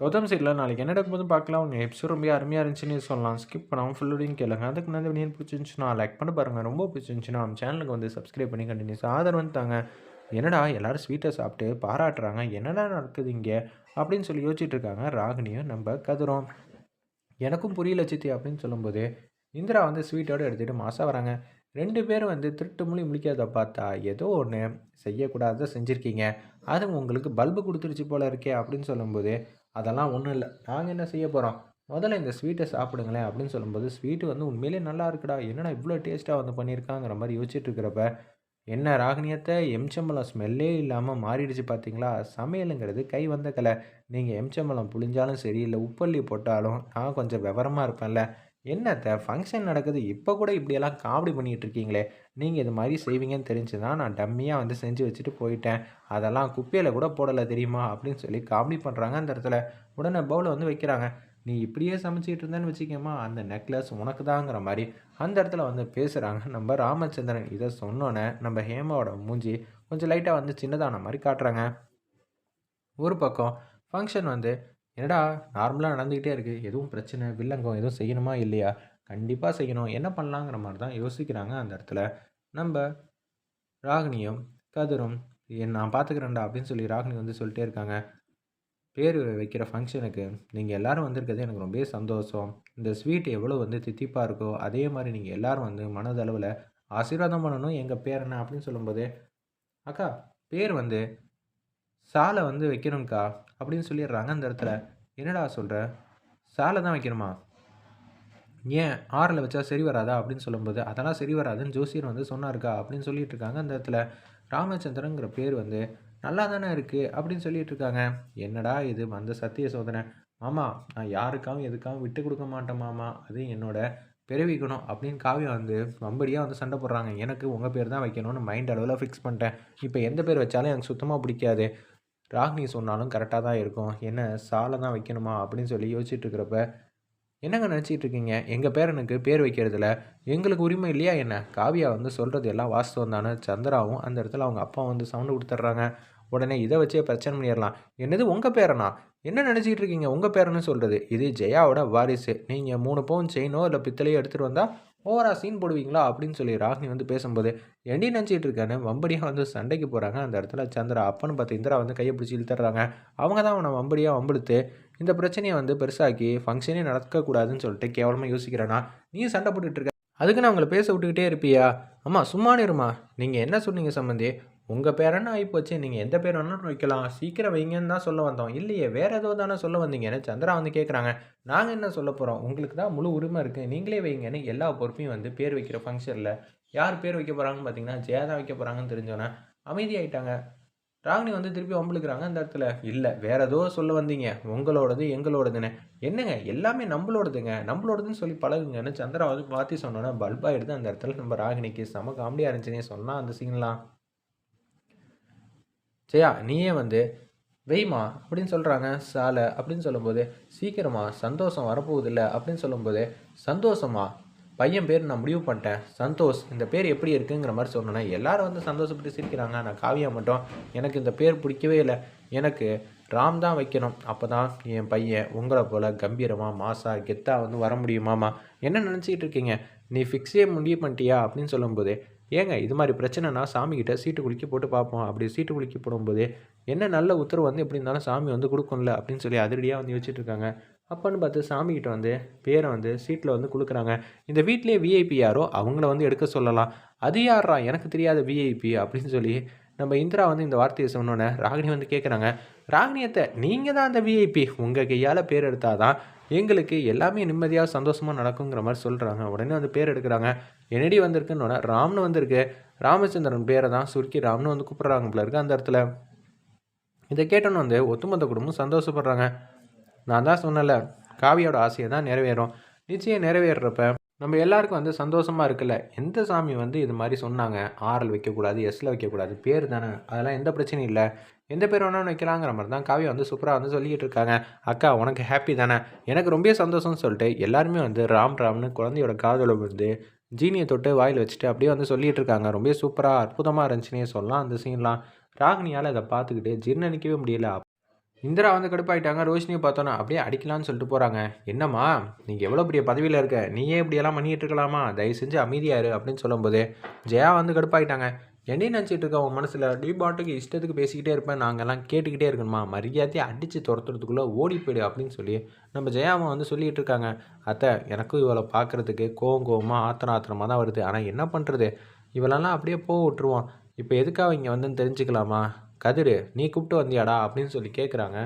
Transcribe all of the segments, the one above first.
கௌதம் சைடில் நாளைக்கு என்ன போதும் பார்க்கலாம். உங்கள் எபிசோட் ரொம்ப அருமையாக இருந்துச்சுன்னு சொல்லலாம். ஸ்கிப் பண்ணாமல் ஃபுல்லோடையும் கேளுங்க. அதுக்கு நான் வீடியோ பிடிச்சிருந்துச்சுன்னா லைக் பண்ண பாருங்கள் ரொம்ப பிடிச்சிருந்துச்சுன்னா நம்ம சேனலுக்கு வந்து சப்ஸ்கிரைப் பண்ணி கண்டினியூஸ் ஆதரவு வந்து தாங்க. என்னடா எல்லோரும் ஸ்வீட்டை சாப்பிட்டு பாராட்டுறாங்க. என்னடா நடக்குது இங்கே? அப்படின்னு சொல்லி யோசிச்சுட்டு இருக்காங்க ராகினியும் நம்ம கதிரும். எனக்கும் புரியல சித்தி அப்படின்னு சொல்லும்போது இந்திரா வந்து ஸ்வீட்டோடு எடுத்துகிட்டு மாசாக வராங்க. ரெண்டு பேரும் வந்து திருட்டு மொழி முழிக்காத பார்த்தா ஏதோ ஒன்று செய்யக்கூடாத செஞ்சுருக்கீங்க. அது உங்களுக்கு பல்பு கொடுத்துருச்சு போல இருக்கே அப்படின்னு சொல்லும்போது அதெல்லாம் ஒன்றும் இல்லை. நாங்கள் என்ன செய்ய போகிறோம் முதல்ல இந்த ஸ்வீட்டை சாப்பிடுங்களேன் அப்படின்னு சொல்லும்போது ஸ்வீட்டு வந்து உண்மையிலே நல்லா இருக்குடா. என்னடா இவ்வளோ டேஸ்ட்டாக வந்து பண்ணியிருக்காங்கிற மாதிரி யோசிச்சுட்டு இருக்கிறப்ப என்ன ராகினியத்தை எம்ச்சம்பழம் ஸ்மெல்லே இல்லாமல் மாறிடுச்சு பார்த்தீங்களா சமையலுங்கிறது கை வந்த கலை. நீங்கள் எம்ச்சம்பழம் புளிஞ்சாலும் சரி இல்லை உப்பள்ளி போட்டாலும் நான் கொஞ்சம் விவரமாக இருப்பேன்ல. என்னத்த ஃபங்க்ஷன் நடக்குது? இப்போ கூட இப்படியெல்லாம் காமெடி பண்ணிகிட்டு இருக்கீங்களே. நீங்கள் இது மாதிரி செய்வீங்கன்னு தெரிஞ்சு தான் நான் டம்மியாக வந்து செஞ்சு வச்சுட்டு போயிட்டேன். அதெல்லாம் குப்பையில் கூட போடலை தெரியுமா? அப்படின்னு சொல்லி காமெடி பண்ணுறாங்க அந்த இடத்துல. உடனே பவுலை வந்து வைக்கிறாங்க. நீ இப்படியே சமைச்சிக்கிட்டு இருந்தேன்னு வச்சுக்கோமா அந்த நெக்லஸ் உனக்கு தாங்கிற மாதிரி. அந்த இடத்துல வந்து பேசுகிறாங்க நம்ம ராமச்சந்திரன் இதை சொன்னோன்னே நம்ம ஹேமாவோட மூஞ்சி கொஞ்சம் லைட்டாக வந்து சின்னதான மாதிரி காட்டுறாங்க. ஒரு பக்கம் ஃபங்க்ஷன் வந்து என்னடா நார்மலாக நடந்துக்கிட்டே இருக்குது எதுவும் பிரச்சனை வில்லங்கம் எதுவும் செய்யணுமா இல்லையா? கண்டிப்பாக செய்யணும். என்ன பண்ணலாங்கிற மாதிரி தான் யோசிக்கிறாங்க அந்த இடத்துல. நம்ம ராகினியும் கதிரும் நான் பார்த்துக்கிறேன்டா அப்படின்னு சொல்லி ராகினி வந்து சொல்லிட்டே இருக்காங்க. பேர் வைக்கிற ஃபங்க்ஷனுக்கு நீங்கள் எல்லோரும் வந்திருக்கிறது எனக்கு ரொம்ப சந்தோஷம். இந்த ஸ்வீட் எவ்வளோ வந்து தித்திப்பாக இருக்கோ அதே மாதிரி நீங்கள் எல்லோரும் வந்து மனதளவில் ஆசீர்வாதம் பண்ணணும். எங்கள் பேர் என்ன அப்படின்னு சொல்லும்போது அக்கா பேர் வந்து சாலை வந்து வைக்கணும்க்கா அப்படின்னு சொல்லிடுறாங்க அந்த இடத்துல. என்னடா சொல்கிற சாலை தான் வைக்கணுமா? ஏன் ஆறில் வச்சா சரி வராதா அப்படின்னு சொல்லும்போது அதெல்லாம் சரி வராதுன்னு ஜோசியர் வந்து சொன்னாருக்கா? அப்படின்னு சொல்லிட்டு இருக்காங்க அந்த இடத்துல. ராமச்சந்திரங்கிற பேர் வந்து நல்லா தானே இருக்குது அப்படின்னு சொல்லிட்டு இருக்காங்க என்னடா இது அந்த சத்திய சோதனை. மாமா நான் யாருக்காகவும் எதுக்காகவும் விட்டு கொடுக்க மாட்டேன் மாமா. அது என்னோட பிறவிக்கணும் அப்படின்னு காவியம் வந்து வம்படியாக வந்து சண்டை போடுறாங்க. எனக்கு உங்கள் பேர் தான் வைக்கணும்னு மைண்ட் அளவில் ஃபிக்ஸ் பண்ணிட்டேன். இப்போ எந்த பேர் வச்சாலும் எனக்கு சுத்தமாக பிடிக்காது. ராகினி சொன்னாலும் கரெக்டாக தான் இருக்கும். என்ன சாலை தான் வைக்கணுமா? அப்படின்னு சொல்லி யோசிச்சுட்டு இருக்கிறப்ப என்னங்க நினச்சிட்டு இருக்கீங்க எங்கள் பேரனுக்கு பேர் வைக்கிறதுல எங்களுக்கு உரிமை இல்லையா என்ன? காவியா வந்து சொல்கிறது எல்லாம் வாஸ்தவம் தானே. சந்திராவும் அந்த இடத்துல அவங்க அப்பா வந்து சவுண்டு கொடுத்துட்றாங்க. உடனே இதை வச்சே பிரச்சனை பண்ணிடலாம். என்னது உங்கள் பேரனா? என்ன நினச்சிக்கிட்டு இருக்கீங்க உங்கள் பேரன்னு சொல்கிறது இது ஜெயாவோட வாரிசு. நீங்கள் மூணு பவுன் செயினோ இல்லை பித்தளையோ எடுத்துகிட்டு வந்தால் ஓவரா சீன் போடுவீங்களா? அப்படின்னு சொல்லி ராகினி வந்து பேசும்போது எண்டி நினச்சிட்டு இருக்கானு வம்படியாக வந்து சண்டைக்கு போகிறாங்க அந்த இடத்துல சந்திரா அப்பன்னு பார்த்து இந்திரா வந்து கையை பிடிச்சி இழுத்துறாங்க அவங்க தான் அவனை வம்படியாக வம்பெடுத்து இந்த பிரச்சனையை வந்து பெருசாக்கி ஃபங்க்ஷனே நடக்கக்கூடாதுன்னு சொல்லிட்டு கேவலமாக யோசிக்கிறேன்னா நீ சண்டை போட்டுட்டு இருக்க. அதுக்கு நான் உங்களை பேச விட்டுக்கிட்டே இருப்பியா? அம்மா சும்மா இருமா. நீங்கள் என்ன சொன்னீங்க சம்மந்தி உங்கள் பேரன்னு ஆகிப்போச்சு நீங்கள் எந்த பேர் வேணாலும் வைக்கலாம். சீக்கிரம் வைங்கன்னு தான் சொல்ல வந்தோம். இல்லையே வேறு ஏதோ தானே சொல்ல வந்தீங்கன்னு சந்திரா வந்து கேட்குறாங்க நாங்கள் என்ன சொல்ல போகிறோம் உங்களுக்கு தான் முழு உரிமை இருக்குது நீங்களே வைங்கன்னு எல்லா பொறுப்பையும் வந்து பேர் வைக்கிற ஃபங்க்ஷனில் யார் பேர் வைக்க போகிறாங்கன்னு பார்த்தீங்கன்னா ஜெயா தான் வைக்க போகிறாங்கன்னு தெரிஞ்சோன்னே அமைதியாயிட்டாங்க. ராகினி வந்து திருப்பி வம்பளுக்குறாங்க அந்த இடத்துல. இல்லை வேற ஏதோ சொல்ல வந்தீங்க. உங்களோடது எங்களோடதுன்னு. என்னங்க? எல்லாமே நம்மளோடதுங்க. நம்மளோடதுன்னு சொல்லி பழகுங்கன்னு சந்திரா வந்து பார்த்து சொன்னோன்னே பல்பாக அந்த இடத்துல நம்ம ராகினிக்கு செம காமெடியாக இருந்துச்சுன்னே சொன்னால் அந்த சீன்லாம் ஜெயா நீயே வந்து வெய்மா அப்படின்னு சொல்கிறாங்க சாலை அப்படின்னு சொல்லும்போது சீக்கிரமா சந்தோஷம் வரப்போகுதில்ல அப்படின்னு சொல்லும்போது சந்தோஷமா? பையன் பேர் நான் முடிவு பண்ணிட்டேன். சந்தோஷ் இந்த பேர் எப்படி இருக்குங்கிற மாதிரி சொன்னோன்னே எல்லாரும் வந்து சந்தோஷப்பட்டு சிரிக்கிறாங்க. நான் காவியா மட்டும் எனக்கு இந்த பேர் பிடிக்கவே இல்லை. எனக்கு ராம் தான் வைக்கணும். அப்போ தான் என் பையன் உங்களை போல் கம்பீரமாக மாசா கெத்தாக வந்து வர முடியுமாமா என்ன நினச்சிக்கிட்டு இருக்கீங்க? நீ ஃபிக்ஸே முடிவு பண்ணிட்டியா? அப்படின்னு சொல்லும்போது ஏங்க இது மாதிரி பிரச்சனைனா சாமிக்கிட்ட சீட்டு குலுக்கி போட்டு பார்ப்போம் அப்படி சீட்டு குலுக்கி போடும்போது என்ன நல்ல உத்தரவு வந்து எப்படி இருந்தாலும் சாமி வந்து கொடுக்கும்ல அப்படின்னு சொல்லி அதிரடியாக வந்து யோசிச்சுட்டு இருக்காங்க. அப்போன்னு பார்த்து சாமிக்கிட்ட வந்து பேரை வந்து சீட்டில் வந்து கொடுக்குறாங்க இந்த வீட்லேயே விஐபி யாரோ அவங்கள வந்து எடுக்க சொல்லலாம். அது யாரா எனக்கு தெரியாத விஐபி அப்படின்னு சொல்லி நம்ம இந்திரா வந்து இந்த வார்த்தையை சொன்னோன்னே ராகினி வந்து கேட்குறாங்க ராகினியத்தை நீங்கள் தான் அந்த விஐபி உங்கள் கையால் பேர் எடுத்தால் தான் எங்களுக்கு எல்லாமே நிம்மதியாக சந்தோஷமாக நடக்குங்கிற மாதிரி சொல்கிறாங்க உடனே வந்து பேர் எடுக்கிறாங்க. என்னடி வந்திருக்குன்னு ராம்னு வந்திருக்கு. ராமச்சந்திரன் பேரை தான் சுருக்கி ராம்னு வந்து கூப்பிட்றாங்க போல அந்த இடத்துல. இதை கேட்டோன்னு வந்து ஒத்துமொத்த குடும்பம் சந்தோஷப்படுறாங்க. நான் தான் சொன்னல காவியோட ஆசையை தான் நிறைவேறும். நிச்சயம் நிறைவேறப்ப நம்ம எல்லாருக்கும் வந்து சந்தோஷமாக இருக்குல்ல. எந்த சாமி வந்து இது மாதிரி சொன்னாங்க? ஆறில் வைக்கக்கூடாது எஸ்ஸில் வைக்கக்கூடாது பேர் தானே. அதெல்லாம் எந்த பிரச்சனையும் இல்லை. எந்த பேர் வேணாலும் வைக்கலாங்கிற மாதிரி தான் காவியா வந்து சூப்பராக வந்து சொல்லிக்கிட்டு இருக்காங்க. அக்கா உனக்கு ஹாப்பி தானே? எனக்கு ரொம்ப சந்தோஷம்னு சொல்லிட்டு எல்லாருமே வந்து ராம் ராம்னு குழந்தையோட காதலை வந்து ஜீனியை தொட்டு வாயில் வச்சுட்டு அப்படியே வந்து சொல்லிகிட்டு இருக்காங்க. ரொம்ப சூப்பராக அற்புதமாக இருந்துச்சுன்னே சொல்லலாம் அந்த சீன்லாம் ராகினியால் அதை பார்த்துக்கிட்டு ஜீர்ணிக்கவே முடியல. இந்திரா வந்து கடுப்பாயிட்டாங்க. ரோஷினியை பார்த்தோன்னா அப்படியே அடிக்கலான்னு சொல்லிட்டு போகிறாங்க என்னம்மா நீங்கள் எவ்வளோ பெரிய பதவியில் இருக்க? நீயே இப்படியெல்லாம் பண்ணிகிட்டு இருக்கலாமா? தயவு செஞ்சு அமைதியாரு அப்படின்னு சொல்லும்போது ஜெயா வந்து கடுப்பாயிட்டாங்க. என்னையும் நினச்சிட்டு இருக்க உன் மனசில் நீ பாட்டுக்கு இஷ்டத்துக்கு பேசிக்கிட்டே இருப்பேன் நாங்கள்லாம் கேட்டுக்கிட்டே இருக்கணுமா? மரியாதையை அடித்து துரத்துறதுக்குள்ளே ஓடி போயிடு அப்படின்னு சொல்லி நம்ம ஜெயாமா வந்து சொல்லிகிட்டு இருக்காங்க. அத்தை எனக்கும் இவளை பார்க்குறதுக்கு கோவம் கோவமாக ஆத்திரம் ஆத்திரமாக தான் வருது. ஆனால் என்ன பண்ணுறது இவளெல்லாம் அப்படியே போக விட்டுருவோம் இப்போ எதுக்காக இங்கே வந்துன்னு தெரிஞ்சுக்கலாமா? கதிரு நீ கூப்பிட்டு வந்தியாடா அப்படின்னு சொல்லி கேட்குறாங்க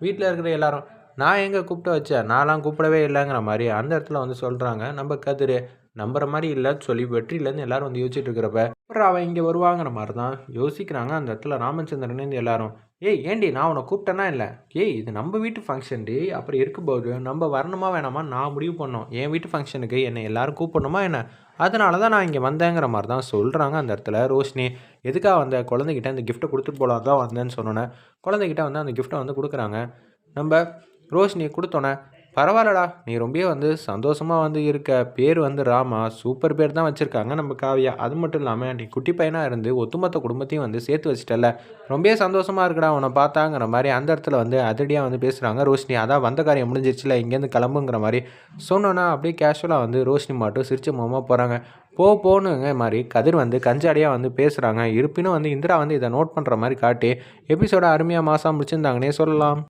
வீட்டில் இருக்கிற எல்லாரும் நான் எங்கே கூப்பிட்டு வச்சேன் நான்லாம் கூப்பிடவே இல்லைங்கிற மாதிரி அந்த இடத்துல வந்து சொல்கிறாங்க நம்ம கதிரு நம்புற மாதிரி இல்லைன்னு சொல்லி வெற்றிலேருந்து எல்லோரும் வந்து யோசிச்சுட்டு இருக்கிறப்ப அப்புறம் அவன் இங்கே வருவாங்கிற மாதிரி தான் யோசிக்கிறாங்க அந்த இடத்துல ராமச்சந்திரன் எல்லாரும். ஏய் ஏண்டி நான் உன்னை கூப்பிட்டேன்னா இல்லை? ஏய் இது நம்ம வீட்டு ஃபங்க்ஷன் டி. அப்புறம் இருக்கும்போது நம்ம வரணுமா வேணாமா? நான் முடிவு பண்ணோம் என் வீட்டு ஃபங்க்ஷனுக்கு என்னை எல்லாரும் கூப்பிடணுமா என்ன? அதனால தான் நான் இங்கே வந்தேங்கிற மாதிரி தான் சொல்கிறாங்க அந்த இடத்துல ரோஷினி. எதுக்காக வந்த? குழந்தைகிட்ட இந்த கிஃப்ட்டை கொடுத்துட்டு போலாம் தான் வந்தேன்னு சொன்னோன்னே குழந்தைகிட்ட வந்து அந்த கிஃப்ட்டை வந்து கொடுக்குறாங்க. நம்ம ரோஷினி கொடுத்தோன்னே பரவாயில்லடா. நீ ரொம்ப வந்து சந்தோஷமாக வந்து இருக்க. பேர் வந்து ராமா. சூப்பர் பேர் தான் வச்சுருக்காங்க நம்ம காவியா. அது மட்டும் இல்லாமல் நீ குட்டி பையனாக இருந்து ஒட்டுமொத்த குடும்பத்தையும் வந்து சேர்த்து வச்சிட்டல ரொம்ப சந்தோஷமாக இருக்குடா உன்னை பார்த்தாங்கிற மாதிரி அந்த இடத்துல வந்து அதிரடியாக வந்து பேசுகிறாங்க ரோஷினி. அதான் வந்த காரியம் முடிஞ்சிருச்சுல இங்கேருந்து கிளம்புங்கிற மாதிரி. சொன்னோன்னா அப்படியே கேஷுவலாக வந்து ரோஷினி மட்டும் சிரிச்ச முகமாக போகிறாங்க போ போனுங்க மாதிரி கதிர் வந்து கஞ்சாடியாக வந்து பேசுகிறாங்க இருப்பினும் வந்து இந்திரா வந்து இதை நோட் பண்ணுற மாதிரி காட்டி எபிசோட அருமையாக மாதம் முடிச்சிருந்தாங்கன்னே சொல்லலாம்.